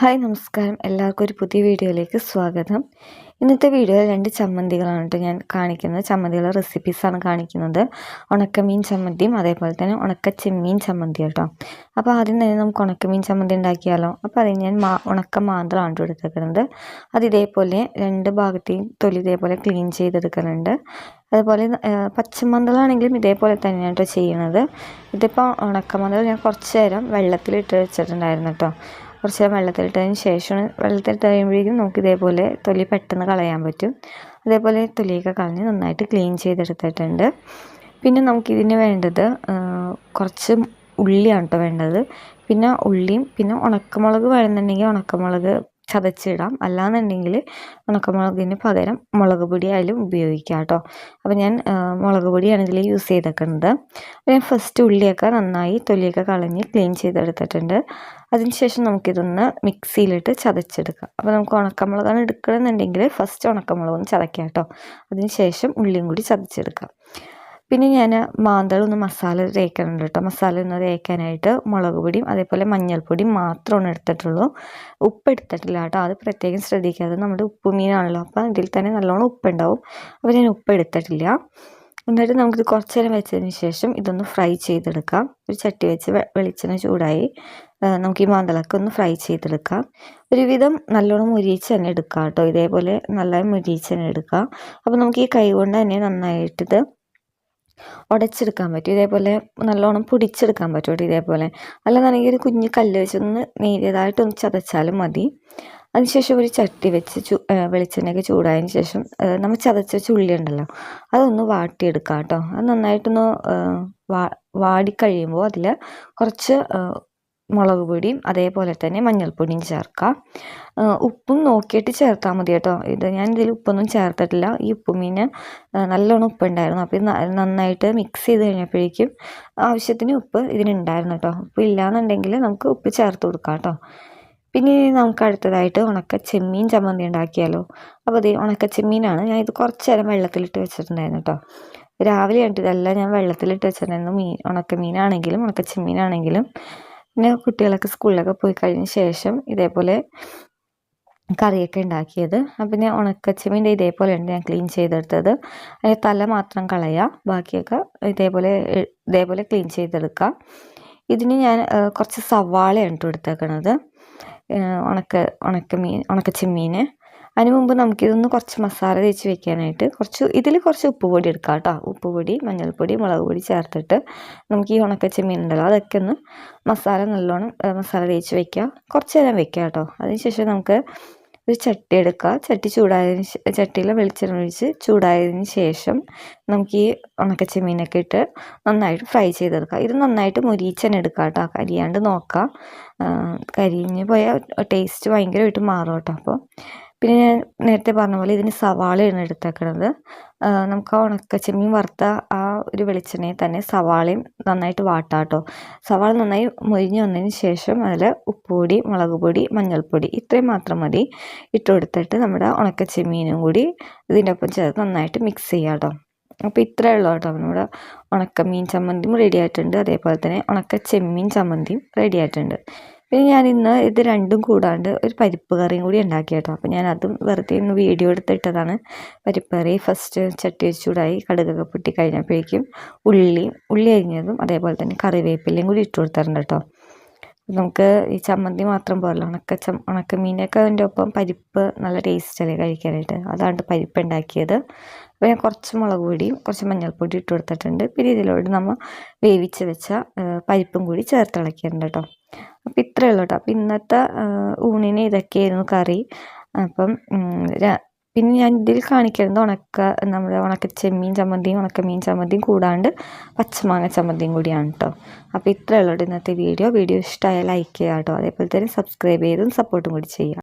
Hi നമസ്കാരം. എല്ലാവർക്കും ഒരു പുതിയ വീഡിയോയിലേക്ക് സ്വാഗതം. ഇന്നത്തെ വീഡിയോയിൽ രണ്ട് ചമ്മന്തികളാണ് കേട്ടോ ഞാൻ കാണിക്കുന്നത്. ചമ്മന്തികളുടെ റെസിപ്പീസാണ് കാണിക്കുന്നത്. ഉണക്കമീൻ ചമ്മന്തിയും അതേപോലെ തന്നെ ഉണക്ക ചെമ്മീൻ ചമ്മന്തി കേട്ടോ. അപ്പോൾ ആദ്യം തന്നെ നമുക്ക് ഉണക്കമീൻ ചമ്മന്തി ഉണ്ടാക്കിയാലോ? അപ്പോൾ അതിന് ഞാൻ മാ ഉണക്ക മാന്തളാണ് എടുത്തേക്കുന്നത് അത് ഇതേപോലെ രണ്ട് ഭാഗത്തെയും തൊലി ഇതേപോലെ ക്ലീൻ ചെയ്തെടുക്കുന്നുണ്ട്. അതുപോലെ പച്ചമന്തളാണെങ്കിലും ഇതേപോലെ തന്നെയാണ് കേട്ടോ ചെയ്യണത് ഇതിപ്പോൾ ഉണക്കമന്തൾ ഞാൻ കുറച്ച് നേരം വെള്ളത്തിലിട്ട് വെച്ചിട്ടുണ്ടായിരുന്നു കേട്ടോ. കുറച്ച് നേരം വെള്ളത്തിലിട്ടതിന് ശേഷം വെള്ളത്തിലിട്ട് കഴിയുമ്പോഴേക്കും നമുക്ക് ഇതേപോലെ തൊലി പെട്ടെന്ന് കളയാൻ പറ്റും. അതേപോലെ തൊലിയൊക്കെ കളഞ്ഞ് നന്നായിട്ട് ക്ലീൻ ചെയ്തെടുത്തിട്ടുണ്ട്. പിന്നെ നമുക്കിതിന് വേണ്ടത് കുറച്ച് ഉള്ളിയാണ് കേട്ടോ വേണ്ടത്. പിന്നെ ഉള്ളിയും പിന്നെ ഉണക്കമുളക് വേണമെന്നുണ്ടെങ്കിൽ ഉണക്കമുളക് ചതച്ചിടാം. അല്ലാന്നുണ്ടെങ്കിൽ ഉണക്കമുളകിന് പകരം മുളക് പൊടി ആയാലും ഉപയോഗിക്കാം കേട്ടോ. അപ്പോൾ ഞാൻ മുളക് പൊടിയാണ് ഇതിൽ യൂസ് ചെയ്തേക്കുന്നത് ഞാൻ ഫസ്റ്റ് ഉള്ളിയൊക്കെ നന്നായി തൊലിയൊക്കെ കളഞ്ഞ് ക്ലീൻ ചെയ്തെടുത്തിട്ടുണ്ട്. അതിനുശേഷം നമുക്കിതൊന്ന് മിക്സിയിലിട്ട് ചതച്ചെടുക്കാം. അപ്പോൾ നമുക്ക് ഉണക്കമുളകാണ് എടുക്കണമെന്നുണ്ടെങ്കിൽ ഫസ്റ്റ് ഉണക്കമുളകൊന്ന് ചതയ്ക്കാം കേട്ടോ. അതിനുശേഷം ഉള്ളിയും കൂടി ചതച്ചെടുക്കാം. പിന്നെ ഞാൻ മാന്തളൊന്ന് മസാല തേക്കുന്നുണ്ട് കേട്ടോ. മസാല ഒന്ന് തേക്കാനായിട്ട് മുളക് പൊടിയും അതേപോലെ മഞ്ഞൾപ്പൊടിയും മാത്രമാണ് എടുത്തിട്ടുള്ളൂ. ഉപ്പ് എടുത്തിട്ടില്ല കേട്ടോ. അത് പ്രത്യേകം ശ്രദ്ധിക്കാതെ നമ്മുടെ ഉപ്പ് മീനാണല്ലോ അപ്പം ഇതിൽ തന്നെ നല്ലോണം ഉപ്പുണ്ടാവും. അപ്പോൾ ഞാൻ ഉപ്പ് എടുത്തിട്ടില്ല. എന്നിട്ട് നമുക്കിത് കുറച്ച് നേരം വെച്ചതിന് ശേഷം ഇതൊന്ന് ഫ്രൈ ചെയ്തെടുക്കാം. ഒരു ചട്ടി വെച്ച് വെളിച്ചെണ്ണ ചൂടായി. നമുക്ക് ഈ മാന്തളൊക്കെ ഒന്ന് ഫ്രൈ ചെയ്തെടുക്കാം. ഒരുവിധം നല്ലോണം മുരിയിച്ച് തന്നെ എടുക്കാം കേട്ടോ. ഇതേപോലെ നല്ല മുരിയിച്ച് തന്നെ എടുക്കാം. അപ്പോൾ നമുക്ക് ഈ കൈ കൊണ്ട് തന്നെ നന്നായിട്ടിത് ഉടച്ചെടുക്കാൻ പറ്റും. ഇതേപോലെ നല്ലോണം പൊടിച്ചെടുക്കാൻ പറ്റും ഇതേപോലെ. അല്ലാന്നുണ്ടെങ്കിൽ ഒരു കുഞ്ഞ് കല്ല് വെച്ചൊന്ന് നേരിയതായിട്ടൊന്ന് ചതച്ചാലും മതി. അതിനുശേഷം ഒരു ചട്ടി വെച്ച് ചു വെളിച്ചെണ്ണയൊക്കെ ചൂടായതിന് ശേഷം നമ്മൾ ചതച്ച ചുള്ളി ഉണ്ടല്ലോ അതൊന്ന് വാട്ടിയെടുക്കാം കേട്ടോ. അത് നന്നായിട്ടൊന്ന് വാ വാടിക്കഴിയുമ്പോൾ അതിൽ കുറച്ച് മുളക് പൊടിയും അതേപോലെ തന്നെ മഞ്ഞൾപ്പൊടിയും ചേർക്കാം. ഉപ്പും നോക്കിയിട്ട് ചേർത്താൽ മതി കേട്ടോ. ഇത് ഞാൻ ഇതിൽ ഉപ്പൊന്നും ചേർത്തിട്ടില്ല. ഈ ഉപ്പുമീന് നല്ലോണം ഉപ്പുണ്ടായിരുന്നു. അപ്പോൾ ഇത് നന്നായിട്ട് മിക്സ് ചെയ്ത് കഴിഞ്ഞപ്പോഴേക്കും ആവശ്യത്തിന് ഉപ്പ് ഇതിനുണ്ടായിരുന്നു കേട്ടോ. ഉപ്പ് ഇല്ലയെന്നുണ്ടെങ്കിൽ നമുക്ക് ഉപ്പ് ചേർത്ത് കൊടുക്കാം കേട്ടോ. പിന്നെ നമുക്ക് അടുത്തതായിട്ട് ഉണക്ക ചെമ്മീൻ ചമ്മന്തി ഉണ്ടാക്കിയാലോ? അപ്പോൾ അത് ഉണക്ക ചെമ്മീനാണ് ഞാൻ ഇത് കുറച്ച് നേരം വെള്ളത്തിലിട്ട് വെച്ചിട്ടുണ്ടായിരുന്നു കേട്ടോ. രാവിലെ ആയിട്ട് ഇതെല്ലാം ഞാൻ വെള്ളത്തിലിട്ട് വെച്ചിട്ടുണ്ടായിരുന്നു. മീൻ ഉണക്ക മീനാണെങ്കിലും ഉണക്ക ചെമ്മീനാണെങ്കിലും പിന്നെ കുട്ടികളൊക്കെ സ്കൂളിലൊക്കെ പോയി കഴിഞ്ഞ ശേഷം ഇതേപോലെ കറിയൊക്കെ ഉണ്ടാക്കിയത്. അപ്പം ഞാൻ ഉണക്കച്ചെമ്മീന്റെ ഇതേപോലെയാണ് ഞാൻ ക്ലീൻ ചെയ്തെടുത്തത്. അതിന്റെ തല മാത്രം കളയുക ബാക്കിയൊക്കെ ഇതേപോലെ ഇതേപോലെ ക്ലീൻ ചെയ്തെടുക്കുക ഇതിന് ഞാൻ കുറച്ച് സവാളയാണ് ഇട്ട് കൊടുത്തേക്കണത്. ഉണക്ക ഉണക്കമീൻ ഉണക്കച്ചെമ്മീൻ അതിന് മുമ്പ് നമുക്കിതൊന്ന് കുറച്ച് മസാല തേച്ച് വെക്കാനായിട്ട് കുറച്ച് ഇതിൽ കുറച്ച് ഉപ്പ് പൊടി എടുക്കാം കേട്ടോ. ഉപ്പ് പൊടി മഞ്ഞൾപ്പൊടി മുളക് പൊടി ചേർത്തിട്ട് നമുക്ക് ഈ ഉണക്ക ചെമ്മീൻ ഉണ്ടല്ലോ അതൊക്കെ ഒന്ന് മസാല നല്ലോണം മസാല തേച്ച് വെക്കുക. കുറച്ച് നേരം വെക്കുക കേട്ടോ. അതിനുശേഷം നമുക്ക് ഒരു ചട്ടി എടുക്കുക ചട്ടി ചൂടായതിന് ചട്ടിയിൽ വെളിച്ചെണ്ണ ഒഴിച്ച് ചൂടായതിന് ശേഷം നമുക്ക് ഈ ഉണക്ക ചെമ്മീനൊക്കെ ഇട്ട് നന്നായിട്ട് ഫ്രൈ ചെയ്തെടുക്കുക ഇത് നന്നായിട്ട് മുരിച്ചനെ എടുക്കുക കേട്ടോ. കരിയാണ്ട് നോക്കുക കരിഞ്ഞ് പോയാൽ ടേസ്റ്റ് ഭയങ്കരമായിട്ട് മാറും കേട്ടോ. അപ്പോൾ പിന്നെ ഞാൻ നേരത്തെ പറഞ്ഞ പോലെ ഇതിന് സവാളയാണ് എടുത്തേക്കണത്. നമുക്ക് ആ ഉണക്കച്ചെമ്മീൻ വറുത്ത ആ ഒരു വെളിച്ചെണ്ണയിൽ തന്നെ സവാളയും നന്നായിട്ട് വാട്ടാം കേട്ടോ സവാള നന്നായി മൊരിഞ്ഞ് വന്നതിന് ശേഷം അതിൽ ഉപ്പുപൊടി മുളക് പൊടി മഞ്ഞൾപ്പൊടി ഇത്രയും മാത്രം മതി. ഇട്ട് കൊടുത്തിട്ട് നമ്മുടെ ഉണക്കച്ചെമ്മീനും കൂടി ഇതിന്റെ ഒപ്പം ചേർത്ത് നന്നായിട്ട് മിക്സ് ചെയ്യാം കേട്ടോ അപ്പോൾ ഇത്രയേ ഉള്ളൂ കേട്ടോ. നമ്മുടെ ഉണക്കമീൻ ചമ്മന്തിയും റെഡി ആയിട്ടുണ്ട്. അതേപോലെ തന്നെ ഉണക്ക ചെമ്മീൻ ചമ്മന്തിയും റെഡി ആയിട്ടുണ്ട്. പിന്നെ ഞാൻ ഇന്ന് ഇത് രണ്ടും കൂടാണ്ട് ഒരു പരിപ്പ് കറിയും കൂടി ഉണ്ടാക്കി അപ്പോൾ ഞാൻ അതും വെറുതെ ഒന്ന് വീഡിയോ എടുത്തിട്ടതാണ്. പരിപ്പ് കറി ഫസ്റ്റ് ചട്ടി ചൂടായി കടുകൊക്കെ പൊട്ടി കഴിഞ്ഞപ്പോഴേക്കും ഉള്ളി ഉള്ളി അരിഞ്ഞതും അതേപോലെ തന്നെ കറിവേപ്പിലയും കൂടി ഇട്ട് കൊടുത്തിട്ടുണ്ട് കേട്ടോ. നമുക്ക് ഈ ചമ്മന്തി മാത്രം പോരല്ലോ. ഉണക്ക ചം ഉണക്കമീനൊക്കെ അതിന്റെ ഒപ്പം പരിപ്പ് നല്ല ടേസ്റ്റ് അല്ലേ കഴിക്കാനായിട്ട്. അതാണ് പരിപ്പ് ഉണ്ടാക്കിയത്. അപ്പോൾ ഞാൻ കുറച്ച് മുളക് പൊടിയും കുറച്ച് മഞ്ഞൾപ്പൊടി ഇട്ട് കൊടുത്തിട്ടുണ്ട്. പിന്നെ ഇതിലോട്ട് നമ്മൾ വേവിച്ച് വെച്ച പരിപ്പും കൂടി ചേർത്ത് ഇളക്കിയിട്ടുണ്ട് കേട്ടോ അപ്പം ഇത്രയേ ഉള്ളൂ കേട്ടോ അപ്പം ഇന്നത്തെ ഊണിന് ഇതൊക്കെയായിരുന്നു കറി. അപ്പം പിന്നെ ഞാൻ ഇതിൽ കാണിക്കുന്നത് ഉണക്ക നമ്മുടെ ഉണക്ക ചെമ്മീൻ ചമ്മന്തിയും ഉണക്ക മീൻ ചമ്മന്തിയും കൂടാണ്ട് പച്ചമാങ്ങ ചമ്മന്തിയും കൂടിയാണ് കേട്ടോ അപ്പോൾ ഇത്രയേ ഉള്ളൂ ഇന്നത്തെ വീഡിയോ വീഡിയോ ഇഷ്ടമായ ലൈക്ക് ചെയ്യുക കേട്ടോ അതേപോലെ തന്നെ സബ്സ്ക്രൈബ് ചെയ്തും സപ്പോർട്ടും കൂടി ചെയ്യുക